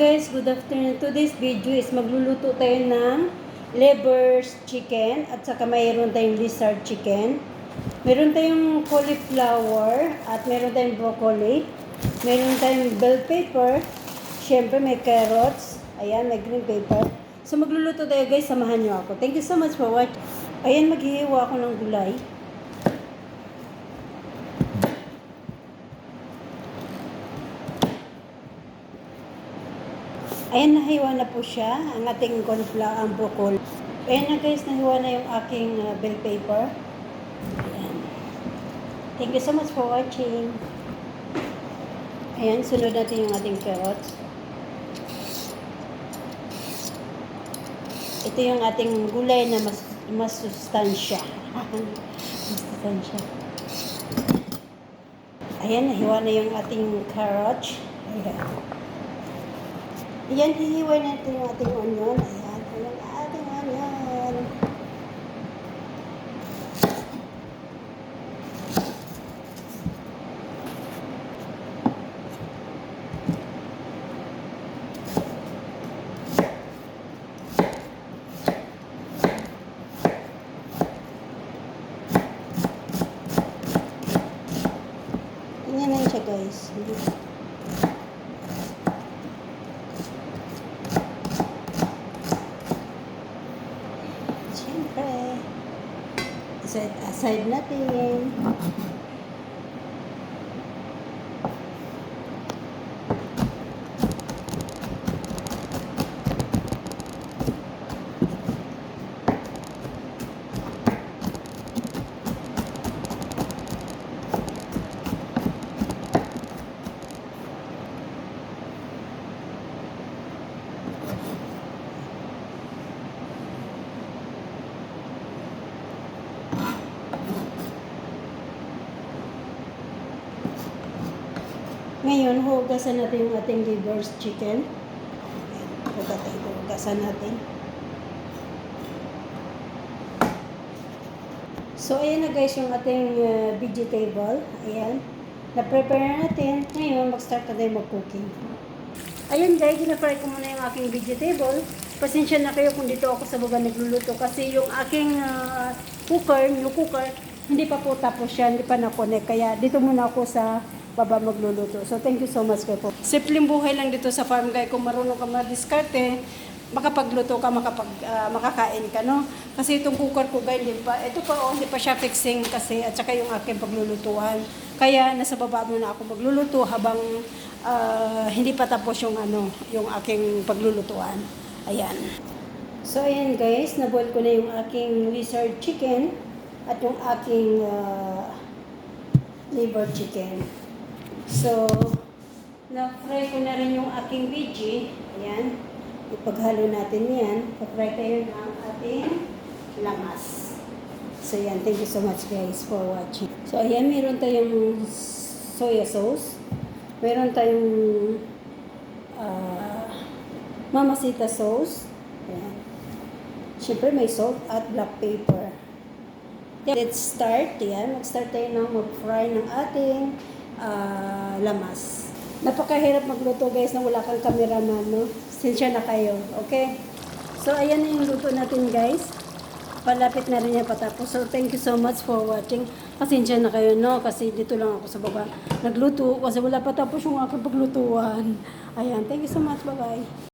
guys, good afternoon. Today's video is magluluto tayo ng leber's chicken at saka mayroon tayong lizard chicken. Meron tayong cauliflower at meron tayong broccoli. Meron tayong bell pepper. Siyempre may carrots. Ayan, may green pepper. So magluluto tayo guys, samahan niyo ako. Thank you so much for watching. Ayan, maghihiwa ako ng gulay. Ayan, nahiwa na po siya, ang ating cauliflower, ang broccoli. Ayan na guys, nahiwa na yung aking uh, bell paper. Ayan. Thank you so much for watching. Ayan, sunod natin yung ating carrots. Ito yung ating gulay na mas, mas sustansya. mas sustansya. Ayan, nahiwa na yung ating carrot. Ayan. Ayan, hihiway natin yung ating onion. Ayan, yung ating onion. Ganyan lang siya guys. Siyempre, set aside natin. Ngayon, hugasan natin yung ating liver's chicken. Ayan, Hugasan, hugasan natin. So, ayan na guys yung ating uh, vegetable. Ayan. Na-prepare na natin. Ngayon, mag-start na tayo mag-cooking. Ayun guys, ginafry ko muna yung aking vegetable. Pasensya na kayo kung dito ako sa baba nagluluto kasi yung aking ah, cooker, new cooker, hindi pa po tapos yan, hindi pa na-connect. Kaya dito muna ako sa baba magluluto. So thank you so much kayo po. Simpleng buhay lang dito sa farm guy. Kung marunong ka madiskarte, makapagluto ka, makapag, ah, makakain ka, no? Kasi itong cooker ko guys, hindi pa, ito pa, oh, hindi pa siya fixing kasi at saka yung aking paglulutuan. Kaya nasa baba muna ako magluluto habang ah, hindi pa tapos yung ano, yung aking paglulutuan. Ayan. So ayan guys, naboil ko na yung aking lizard chicken at yung aking ah, liver chicken. So, na-fry ko na rin yung aking veggie. Ayan. Ipaghalo natin yan. Pa-fry tayo ng ating lamas. So, yan. Thank you so much guys for watching. So, ayan. Meron tayong soya sauce. Meron tayong ah, mamasita sauce. Ayan. Siyempre, may salt at black pepper. Let's start. Yan. Mag-start tayo ng mag-fry ng ating ah, lamas. Napakahirap magluto guys na wala kang cameraman, no? Sensya na kayo, okay? So, ayan na yung luto natin guys. Palapit na rin yan patapos. So, thank you so much for watching. Pasensya na kayo, no? Kasi dito lang ako sa baba. Nagluto kasi wala pa tapos yung aking paglutuan. Ayan, thank you so much. Bye-bye.